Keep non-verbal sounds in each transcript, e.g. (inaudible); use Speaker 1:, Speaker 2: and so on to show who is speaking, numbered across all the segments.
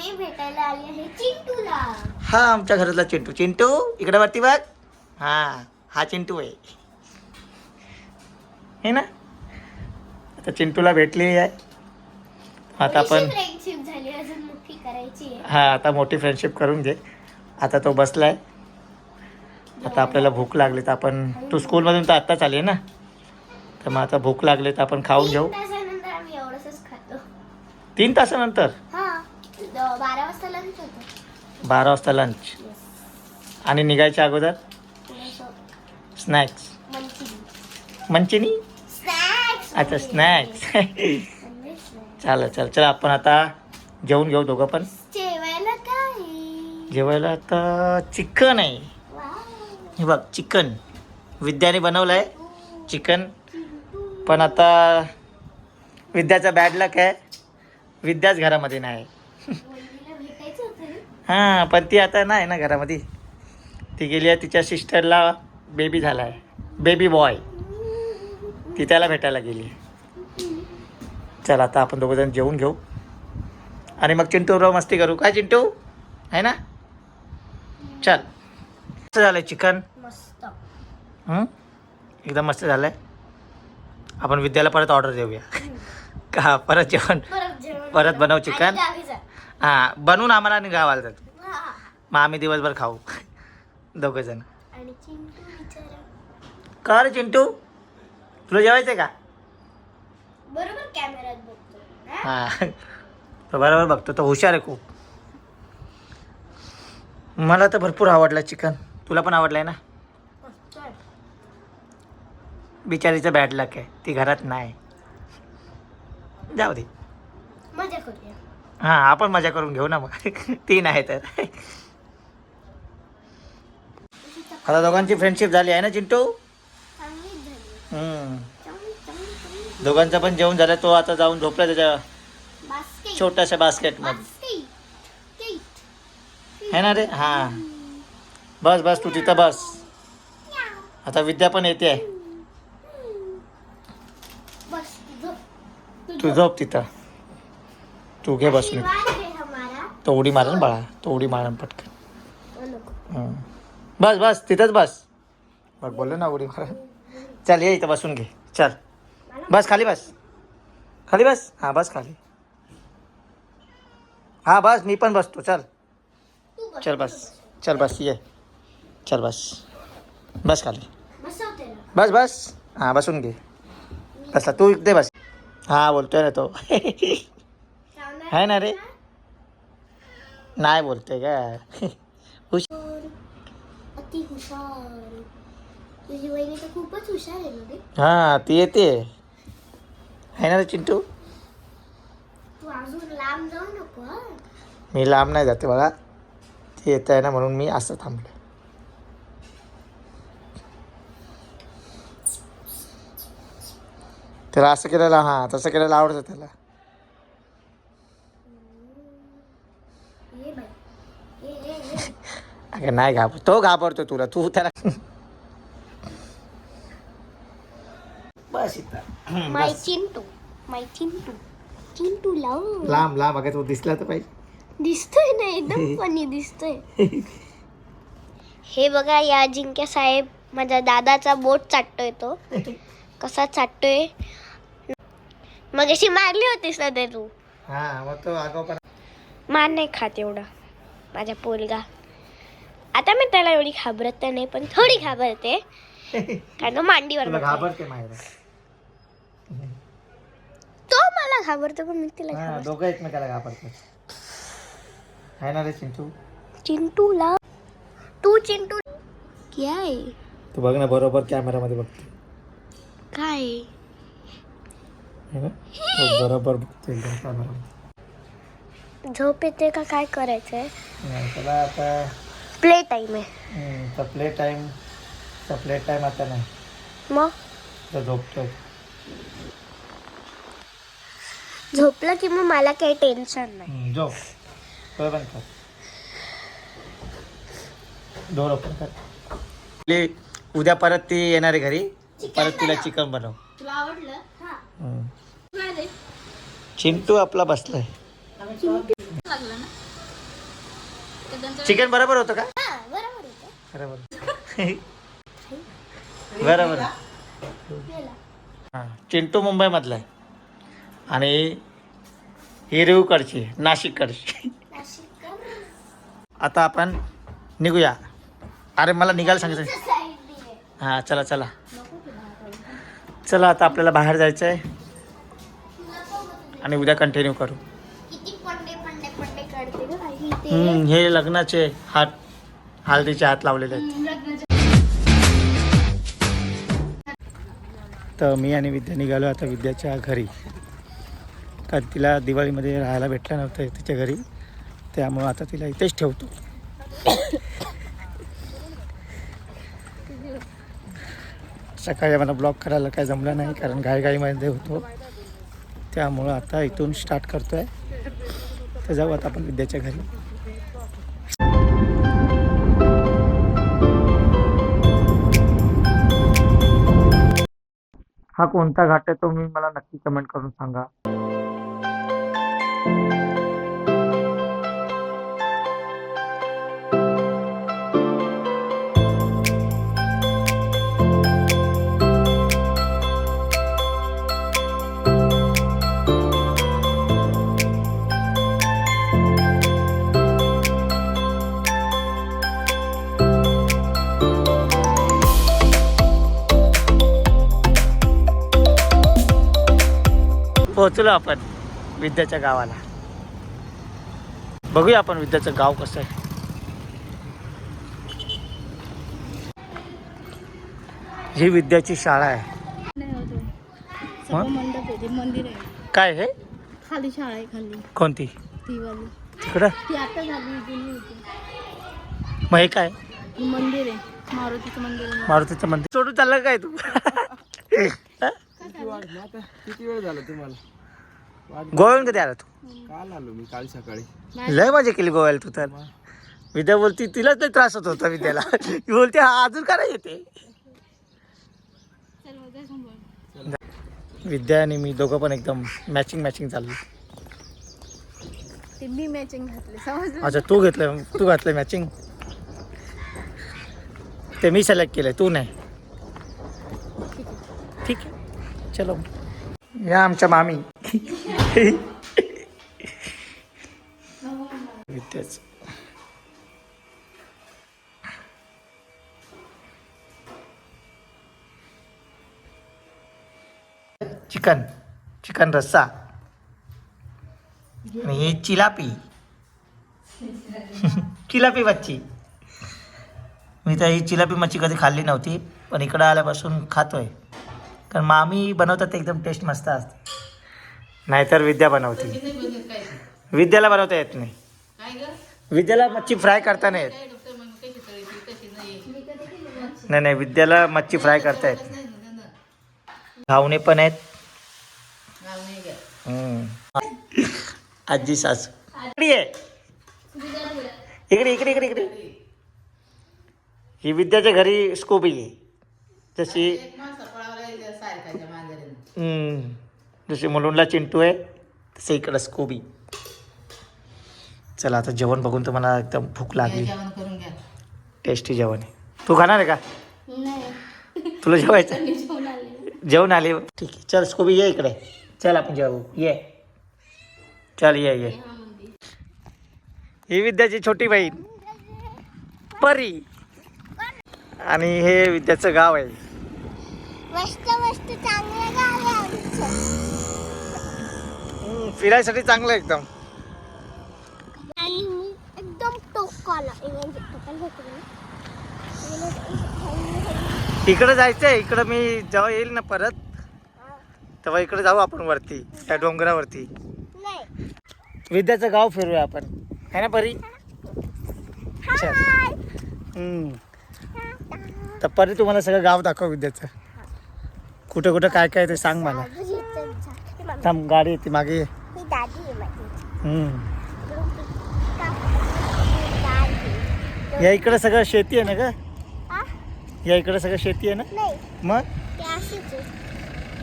Speaker 1: मी भेटायला आली आहे चिंटूला.
Speaker 2: हा आमच्या घरातला चिंटू. चिंटू इकडे वरती बघ. हा हा चिंटू आहे. हे ना? आता चिंटूला भेटली आहे. आता आपण
Speaker 1: फ्रेंडशिप झाली अजून मोठी करायची आहे.
Speaker 2: हा आता मोठी फ्रेंडशिप करून घे. आता तो बसलाय. आता आपल्याला भूक लागली तर आपण तू स्कूलमधून तर आत्ताच आली ना? तर मग आता भूक लागली तर आपण खाऊन घेऊ.
Speaker 1: तीन तासानंतर? बारा वाजता लंच होतो.
Speaker 2: बारा वाजता लंच आणि निघायच्या अगोदर? स्नॅक्स मंचिनी
Speaker 1: स्नॅक्स
Speaker 2: अच्छा स्नॅक्स चालेल चल चल आपण आता जेवून घेऊ दोघं पण.
Speaker 1: जेवायला काय?
Speaker 2: जेवायला आता चिकन आहे. हे बघ चिकन. विद्याने बनवलं आहे चिकन. पण आता विद्याचा बॅड लक आहे. विद्याच घरामध्ये नाही
Speaker 1: वहिनीला भेटायचं होतं रे.
Speaker 2: हां पण ती आता नाही ना घरामध्ये. ती गेली आहे तिच्या सिस्टरला बेबी झाला आहे बेबी बॉय ती त्याला भेटायला गेली. चल आता आपण दोघंजण जेवून घेऊ. आणि मग चिंटू बरोबर मस्ती करू. काय चिंटू? आहे ना? चल. कसं झालं चिकन.
Speaker 1: मस्त.
Speaker 2: हं? एकदम मस्त झालं आहे आपण विद्याला परत ऑर्डर देऊया. का परत जेवण?
Speaker 1: परत जेवण
Speaker 2: परत बनव चिकन. हां बनवून आम्हाला आणि गावाला जातो. मग आम्ही दिवसभर खाऊ. दोघंजण
Speaker 1: आणि चिंटू विचारा
Speaker 2: का रे चिंटू. तुला जेवायचं आहे का?
Speaker 1: बरोबर बघतो. हा?
Speaker 2: हां. तो बरोबर बघतो. तो हुशार आहे खूप. मला तर भरपूर आवडलं चिकन. तुला पण आवडलं आहे ना. बिचारीचं बॅड लक आहे. ती घरात नाही. जाऊ दे.
Speaker 1: मजा करूया.
Speaker 2: हां आपण मजा करून घेऊ ना मग. ती नाही तर आता दोघांची फ्रेंडशिप झाली आहे ना चिंटू? दोघांचं पण जेवण झालं तो आता जाऊन झोपला त्याच्या छोट्याशा बास्केटमध्ये
Speaker 1: बास्केट केक.
Speaker 2: है ना रे? हां. बस बस तू तिथं बस. आता विद्या पण येते.
Speaker 1: तू. झोप
Speaker 2: तिथं. तू घे बसून तो उडी मारण बाळा. तो उडी मारण पटकन. हं. बस बस तिथंच बस. बघ बोललो ना उडी मारण चल ये इथं बसून घे. चल. बस खाली बस. खाली बस? हां बस खाली. हां बस मी पण बसतो. चल. चल बस. चल बस ये. चल बस. बस खाली.
Speaker 1: ना.
Speaker 2: बस बस. हां बसून घे. बसला. तू इकडे बस. हां बोलतोय ना तो. (laughs) आहे ना रे? नाही बोलतोय का? हां ती येते. आहे ना रे चिंटू?
Speaker 1: हं.
Speaker 2: मी लांब नाही जाते बघा ती येत आहे ना म्हणून मी असं थांबलो. त्याला असं केलेलं हां तसं केलेलं आवडतं त्याला
Speaker 1: ये बाई ये ये ये
Speaker 2: अगं नाही घाबर तो घाबरतो तुला तू त्याला बस इथं.
Speaker 1: माय चिंटू माय चिंटू चिंटू लाव.
Speaker 2: लांब लांब अगं तो दिसला तर पाहिजे.
Speaker 1: दिसतोय ना एकदम (laughs) फनी दिसतोय. हे बघा या जिंक्या साहेब माझ्या दादाचा बोट चाटतोय तो. कसा चाटतोय? मग अशी मारली होतीस ना ते तू?
Speaker 2: हां मग तो पण
Speaker 1: मार नाही खात एवढा माझा पोलगा आता मी त्याला एवढी घाबरत तर नाही पण थोडी घाबरते. कारण तो मांडीवर
Speaker 2: तुला
Speaker 1: बसलाय.
Speaker 2: घाबरते
Speaker 1: तो मला घाबरतो पण मी तिला
Speaker 2: हा
Speaker 1: घाबरतो.
Speaker 2: दोघं एकमेकाला घाबरतात आहे ना रे चिंटू?
Speaker 1: चिंटूला? तू चिंटू? काय
Speaker 2: तू बघ ना बरोबर कॅमेरामध्ये बघतो.
Speaker 1: काय
Speaker 2: है? ना? तो बरोबर बघतो एकदम कॅमेरामध्ये
Speaker 1: झोप येते का? काय करायचंय?
Speaker 2: नाही, त्याला आता
Speaker 1: प्ले टाइम आहे.
Speaker 2: हम्म, तर प्ले टाईम तर प्ले टाईम आता नाही.
Speaker 1: मग?
Speaker 2: तर झोपतोय.
Speaker 1: झोपलं की मग मला काही टेन्शन नाही.
Speaker 2: हम्म, झोप. डोळे बंद कर. डोर ओपन कर. ले, उद्या परत ती येणार आहे घरी. परत तिला चिकन बनव.
Speaker 1: तुला आवडलं? हा.
Speaker 2: हम्म. चिंटू आपला बसलाय. चिकन बरोबर होतं का?
Speaker 1: हा बरोबर होतं. (laughs)
Speaker 2: बरोबर. हां चिंटू मुंबईमधला आहे. आणि हिरवीकडची नाशिककडची? आता आपण निघूया. अरे मला निघायला सांगितलं. हां चला चला. चला आता आपल्याला बाहेर जायचं आहे आणि उद्या कंटिन्यू करू.
Speaker 1: काढते ग बाई. ते.
Speaker 2: हम्म, हे लग्नाचे हात हळदीचे हात लावलेले आहेत. तर मी आणि विद्या निघालो आता विद्याच्या घरी. कारण तिला दिवाळीमध्ये राहायला भेटलं नव्हतं तिच्या घरी. त्यामुळं आता तिला इथेच ठेवतो. सकाळी मला ब्लॉग करायला काय जमलं नाही कारण घाईघाईमध्ये होतो. त्यामुळं आता इथून स्टार्ट करतो आहे तर जाऊ आता आपण विद्याच्या घरी. हा कोणता घाट आहे तो मी मला नक्की कमेंट करून सांगा. पोहोचलो आपण विद्याच्या गावाला. बघूया आपण विद्याचं गाव कसं आहे. ही विद्याची शाळा आहे?
Speaker 3: सगळं मंडप ते मंदिर आहे.
Speaker 2: काय हे?
Speaker 3: खाली शाळा आहे खाली.
Speaker 2: कोणती?
Speaker 3: ती वाली.
Speaker 2: तिकडं
Speaker 3: ती आता झाली जुनी होती.
Speaker 2: मग हे काय?
Speaker 3: ही मंदिर आहे मारुतीचं मंदिर आहे.
Speaker 2: मारुतीचं मंदिर. सोडून चाललं काय तू?
Speaker 4: किती वेळ झाला तुम्हाला?
Speaker 2: गोव्याहून कधी आला तू?
Speaker 4: काल आलो मी काल सकाळी.
Speaker 2: लय मजा केली गोव्याला तू तर. विद्या बोलती तिलाच नाही त्रास होत होता विद्याला. ती बोलते हा अजून का नाही येते. विद्या आणि मी दोघं पण एकदम मॅचिंग मॅचिंग चाललो.
Speaker 3: ते मी मॅचिंग घातले समजलं?
Speaker 2: अच्छा तू घेतलं तू घातलं मॅचिंग ते मी सिलेक्ट केलंय तू नाही. ठीक आहे. चलो. या आमच्या मामी. त्याच चिकन चिकन रस्सा. आणि ही चिलापी. चिलापी मच्छी. मी तर ही चिलापी मच्छी कधी खाल्ली नव्हती पण इकडं आल्यापासून खातोय. कारण मामी बनवतात एकदम टेस्ट मस्त असते. नाहीतर विद्या बनवते. विद्याला बनवता येत नाही. विद्याला मच्छी फ्राय करता नाही येत. नाही नाही विद्याला मच्छी फ्राय करता येत नाही. घावणे पण आहेत. आजी सासू. इकडे इकडे इकडे इकडे इकडे. ही विद्याच्या घरी स्कोप आहे. जशी हम्म. जशी मुलुंडला चिंटू आहे तसे इकडं स्कोबी चला आता जेवण बघून तुम्हाला एकदम भूक लागली. टेस्टी जेवण आहे. तू खाणार आहे का?
Speaker 3: नाही.
Speaker 2: तुला जेवायचं?
Speaker 3: जेवण आले.
Speaker 2: जेवण आले. ठीक आहे चल स्कोबी ये इकडे. चल आपण जेवू. ये. चल ये ये. ही विद्याची छोटी बहीण. परी. आणि हे विद्याचं गाव आहे.
Speaker 1: मस्त
Speaker 2: फिरायसाठी चांगलं एकदम.
Speaker 1: आणि मी एकदम टोकाला म्हणजे टोकाला.
Speaker 2: इकडं जायचं आहे इकडं मी जेव्हा येईल ना परत तेव्हा इकडे जाऊ आपण वरती त्या डोंगरावरती. विद्याचं गाव फिरूया आपण. है ना परी? चल. हम्म. तर परी तुम्हाला सगळं गाव दाखव विद्याचं. कुठं कुठं काय काय ते सांग मला. थांब गाडी येते मागे ये.
Speaker 1: दादी आहे माझी
Speaker 2: हम्म.
Speaker 1: दादी.
Speaker 2: या इकडं सगळं शेती आहे ना ग? या इकडं सगळं शेती आहे ना?
Speaker 1: नाही.
Speaker 2: मग.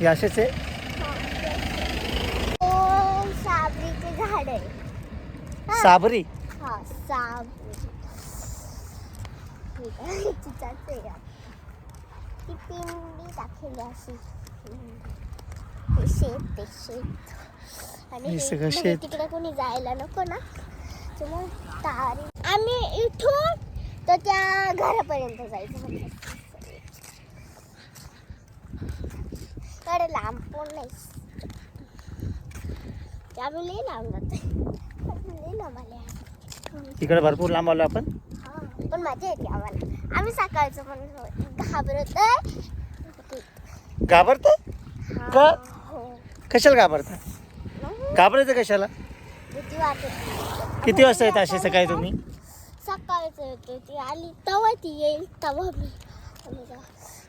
Speaker 2: हे असेच आहे?
Speaker 1: हा,
Speaker 2: साबरी?
Speaker 1: हा साबू चिचाच आहे यात. ती पिंडी टाकली अशी. शेत ते शेत. आणि
Speaker 2: सगळं शेत.
Speaker 1: तिकडे कोणी जायला नको ना. तर आम्ही इथून तर त्या घरापर्यंत जायचं कडे लांब पण नाही. आम्ही लई लांब जातो. लई लांब आले.
Speaker 2: इकडे भरपूर लांब आलो आपण.
Speaker 1: हा, पण मजा येते आम्हाला. आम्ही सकाळचं पण घाबरत
Speaker 2: घाबरत का?
Speaker 1: हो.
Speaker 2: कशाला घाबरता घाबरायचं कशाला?
Speaker 1: भीती वाटत
Speaker 2: किती वाजता येत असे सकाळी तुम्ही?
Speaker 1: सकाळचं येतो ती आली तेव्हा ती येईल तेव्हा मी आम्ही जा-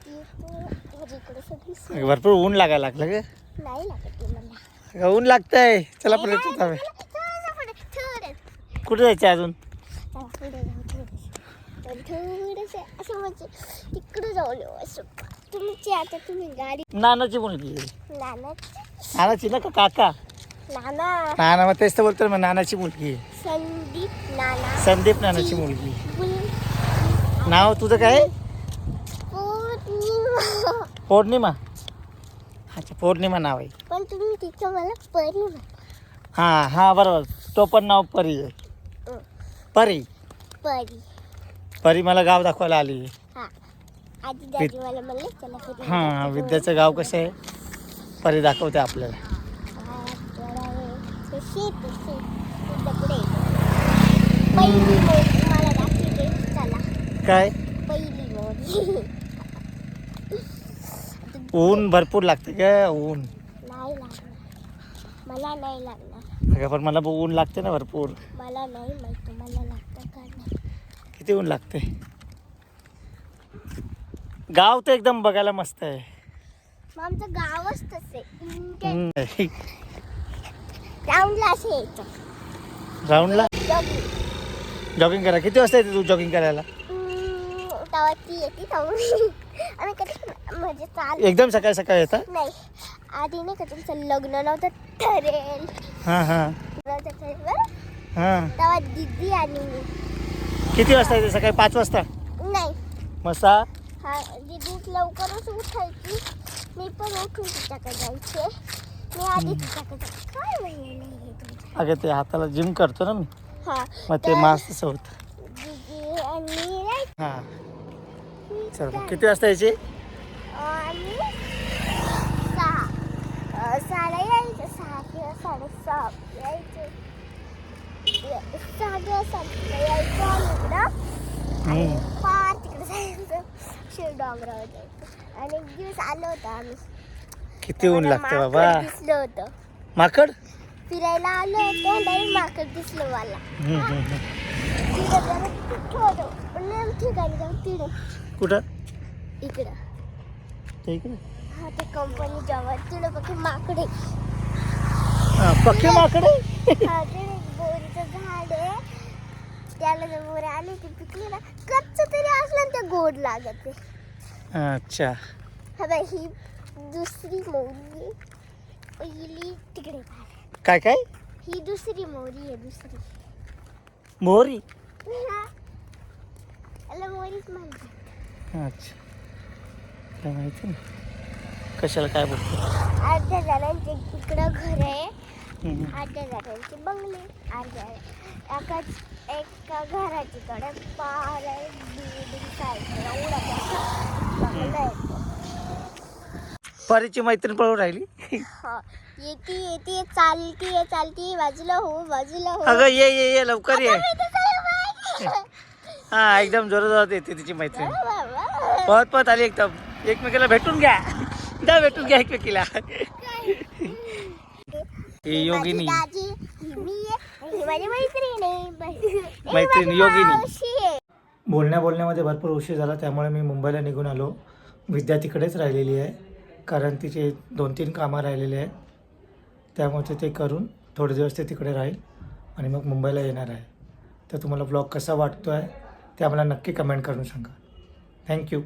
Speaker 1: येतो, म्हणजे इकडे सगळी स-
Speaker 2: भरपूर ऊन लागायला लागलं ग.
Speaker 1: नाही लागत ती मला.
Speaker 2: का ऊन लागतंय. चला जाऊया.
Speaker 1: थोडंसं पुढे, थोडंसं.
Speaker 2: कुठे जायचं अजून?
Speaker 1: चला, पुढे जाऊ थोडंसं. पण थोडंसं असं म्हणजे तिकडे येऊ असं. तुमची आता तुम्ही गाडी
Speaker 2: नानाची मुलगी आहे.
Speaker 1: नाना
Speaker 2: नानाची ना का काका?
Speaker 1: नाना.
Speaker 2: नाना मग तेच तर बोलतो मग नानाची मुलगी.
Speaker 1: संदीप नाना.
Speaker 2: संदीप नानाची मुलगी. नाव तुझं काय?
Speaker 1: पौर्णिमा.
Speaker 2: पौर्णिमा? अच्छा पौर्णिमा नाव आहे.
Speaker 1: पण तुम्ही तिथं मला पौर्णिमा
Speaker 2: हां हां बरोबर. तो पण नाव परी आहे.
Speaker 1: हं.
Speaker 2: परी?
Speaker 1: परी.
Speaker 2: परी मला गाव दाखवायला आली.
Speaker 1: हा. आधी दादी मला म्हणले चला फिरून
Speaker 2: हां. विद्याचं गाव कसं आहे? परी दाखवते आपल्याला.
Speaker 1: हा, हे- हे शेत शेत. पुढे पहिली मोठी मला दाखवते. चला.
Speaker 2: काय?
Speaker 1: पहिली मोठी
Speaker 2: ऊन भरपूर लागते का ऊन.
Speaker 1: नाही लागणार. मला नाही लागणार.
Speaker 2: अगं पण मला ऊन लागते ना भरपूर.
Speaker 1: मला नाही माहीत तुम्हाला लागतं का नाही.
Speaker 2: किती ऊन लागते? गाव तर एकदम बघायला मस्त आहे.
Speaker 1: मग आमचं गावच तसे
Speaker 2: हम्म.
Speaker 1: ग्राउंडला असं यायचं.
Speaker 2: राऊंडला?
Speaker 1: Jogging.
Speaker 2: जॉगिंग करा. किती वाजता येते तू जॉगिंग करायला?
Speaker 1: तेव्हा ती येते तेव्हा. आम्ही कधी म्हणजे चाल
Speaker 2: एकदम सकाळी सकाळी येतात
Speaker 1: नाही. आधी नाही का तुमचं लग्न नव्हतं ठरेल.
Speaker 2: हां हां.
Speaker 1: नव्हतं ठरेल. बरं?
Speaker 2: हां.
Speaker 1: तेव्हा दिदी आणि मी.
Speaker 2: किती वाजता येते सकाळी? पाच वाजता?
Speaker 1: नाही.
Speaker 2: मग सहा?
Speaker 1: हा दिदी लवकरच उठायची. मी पण उठून तिच्याकडे जायचे. मी आधी. काय म्हणले नाही हे तुमचं?
Speaker 2: अगं ते हाताला जिम करतो ना मी.
Speaker 1: हा.
Speaker 2: मग ते मास तसं होतं.
Speaker 1: दिदी आणि नाही
Speaker 2: हां. चल मग किती वाजता यायचे?
Speaker 1: आणि सहा. अं, सहाला यायचं सहा किंवा साडेसहा यायचे. सहा किंवा सातला यायचं इकडं.
Speaker 2: हम्म.
Speaker 1: फार तिकडे जायचं. शिव डोंगरावर जायचं आणि एक दिवस आलो होतो आम्ही.
Speaker 2: किती ऊन लागते बाबा.
Speaker 1: दिसलं होतं.
Speaker 2: माकड?
Speaker 1: फिरायला आलो होतो माकड दिसलं मला.
Speaker 2: हम्म, हम्म, हम्म.
Speaker 1: तिथं जरा तिथं होतं पण नेम ठिकाणी
Speaker 2: कुठं?
Speaker 1: इकडं.
Speaker 2: ते इकडे.
Speaker 1: हा ते कंपनी जवळ तिकडे बघ माकडे
Speaker 2: हां पक्के माकड आहे?
Speaker 1: हा ते एक बोरीचं झाड आहे. त्याला जर बोरे आले ते पिकले ना कच्च तरी असलं ना ते गोड लागत
Speaker 2: अच्छा.
Speaker 1: हा बाई ही दुसरी मोरी. पहिली तिकडे.
Speaker 2: काय काय?
Speaker 1: ही दुसरी मोरी आहे दुसरी.
Speaker 2: मोहरी
Speaker 1: हा. याला मोरीच म्हणतात.
Speaker 2: अच्छा. काय माहिती नाही कशाला काय बोलतो?
Speaker 1: अर्ध्या जणांचे इकडं घर आहे.
Speaker 2: हम्म.
Speaker 1: अर्ध्या जणांचे बंगले. अर्ध्या एकाच एका घराची कडे पार आहे बिल्डिंग साईड एवढा मोठा बंगला आहे तो.
Speaker 2: परीची मैत्रीण पळून राहिली
Speaker 1: हा येते येते चालती चालती बाजूला हो बाजूला हो
Speaker 2: अगं ये ये ये लवकर ये. (laughs) हा एकदम जोरात जोरात येते तिची मैत्रीण
Speaker 1: बाबा.
Speaker 2: पळत पळत आली एकदम एकमेकीला भेटून घ्या जा भेटून घ्या एकमेकीला ही योगिनी
Speaker 1: माझी दाजी, ही मी आहे, ही माझी मैत्रीण आहे. ही
Speaker 2: मैत्रीण
Speaker 1: माझी
Speaker 2: योगिनी.
Speaker 1: मावशी आहे.
Speaker 2: बोलण्या बोलण्यामध्ये भरपूर उशीर झाला त्यामुळे मी मुंबईला निघून आलो विद्या तिकडेच राहिलेली आहे कारण तिचे दोन तीन कामं राहिलेले आहेत. त्यामुळे ते- ते करून थोडे दिवस ते तिकडे राहील आणि मग मुंबईला येणार आहे. तर तुम्हाला ब्लॉग कसा वाटतो आहे ते आम्हाला नक्की कमेंट करून सांगा. थँक्यू